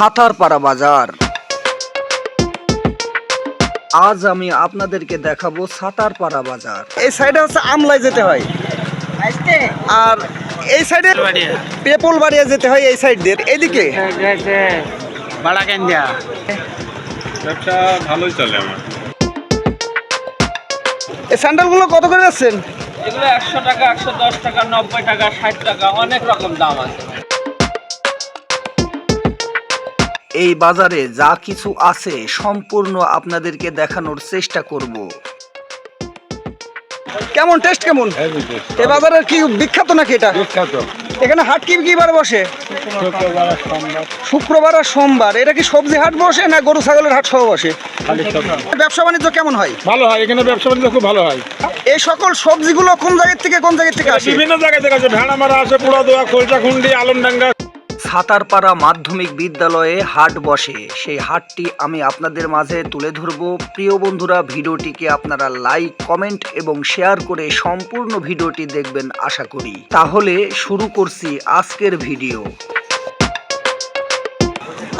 সাতারপাড়া বাজার। আজ আমি আপনাদেরকে দেখাবো সাতারপাড়া বাজার। এই সাইডে হচ্ছে আমলায় যেতে হয়। আর এই সাইডে পেপল বাড়িয়ে যেতে হয় এই সাইড দিয়ে। এদিকে? বাড়া ব্যবসা ভালোই চলে আমার। এই স্যান্ডেলগুলো কত করে যাচ্ছেন? এগুলো একশো টাকা একশো দশ টাকা নব্বই টাকা ষাট টাকা অনেক রকম দাম আছে। এই বাজারে যা কিছু আছে সম্পূর্ণ আপনাদেরকে দেখানোর চেষ্টা করব। কেমন টেস্ট কেমন? এই বাজারের কি বিখ্যাত নাকি এটা? বিখ্যাত। এখানে হাট কি কি বার বসে? শুক্রবার আর সোমবার। এটা কি সবজি হাট বসে না গরু ছাগলের হাট সহ বসে? ব্যবসা বাণিজ্য কেমন হয়? ভালো হয় এখানে ব্যবসা বাণিজ্য খুব ভালো হয়। এই সকল সবজিগুলো কোন জায়গা থেকে কোন জায়গা থেকে আসে? বিভিন্ন জায়গা থেকে আছে ভেড়া মারা আছে পুরা দোয়া খোলচা খুন্ডি আলমডাঙ্গা। সাতারপাড়া মাধ্যমিক বিদ্যালয়ে হাট বসে। সেই হাটটি আমি আপনাদের মাঝে তুলে ধরব। প্রিয় বন্ধুরা, ভিডিওটিকে আপনারা লাইক, কমেন্ট এবং শেয়ার করে সম্পূর্ণ ভিডিওটি দেখবেন, আশা করি। তাহলে শুরু করছি আজকের ভিডিও।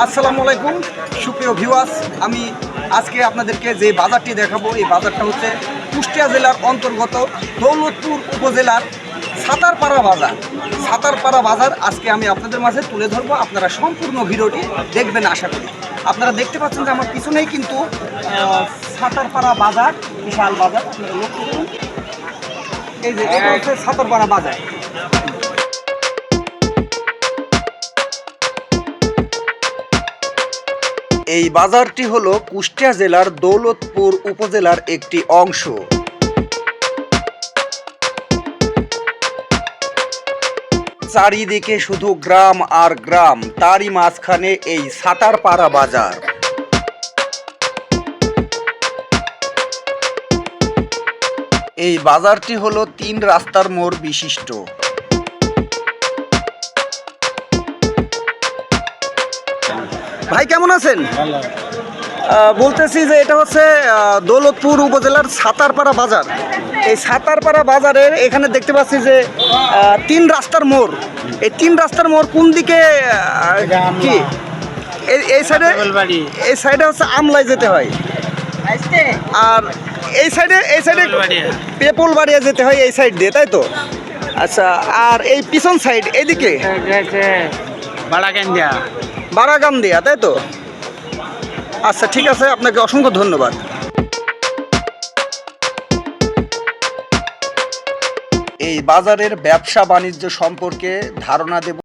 আসসালামু আলাইকুম, সুপ্রিয় ভিউয়ার্স আমি আজকে আপনাদেরকে যে বাজারটি দেখাবো, এই বাজারটা হচ্ছে কুষ্টিয়া জেলার অন্তর্গত দৌলতপুর উপজেলার সাতারপাড়া বাজার। সাতারপাড়া বাজার আজকে আমি আপনাদের মাঝে তুলে ধরবো। আপনারা সম্পূর্ণ ভিডিওটি দেখবেন আশা করি। আপনারা দেখতে পাচ্ছেন যে আমার পিছনেই কিন্তু সাতারপাড়া বাজার, বিশাল বাজার। এই যে, এটা হচ্ছে সাতারপাড়া বাজার। এই বাজারটি হলো কুষ্টিয়া জেলার দৌলতপুর উপজেলার একটি অংশ। চারিদিকে শুধু গ্রাম আর গ্রাম, তারই মাঝখানে এই সাতারপাড়া বাজার। এই বাজারটি হলো তিন রাস্তার মোড় বিশিষ্ট। ভাই, কেমন আছেন? বলতেছি যে এটা হচ্ছে দৌলতপুর উপজেলার সাতারপাড়া বাজার। এই সাতারপাড়া বাজারের এখানে দেখতে পাচ্ছি যে তিন রাস্তার মোড়। এই তিন রাস্তার মোড় কোন দিকে কি? এই- সাইডে এই সাইডে হচ্ছে আমলায় যেতে হয়। আর এই সাইডে এই সাইডে পেপল বাড়িয়ে যেতে হয় এই সাইড দিয়ে তাই তো? আচ্ছা আর এই পিছন সাইড এদিকে বাড়া কেন দিয়া বারাগাম দেয়া তাই তো? আচ্ছা ঠিক আছে আপনাকে অসংখ্য ধন্যবাদ। এই বাজারের ব্যবসা বাণিজ্য সম্পর্কে ধারণা দেব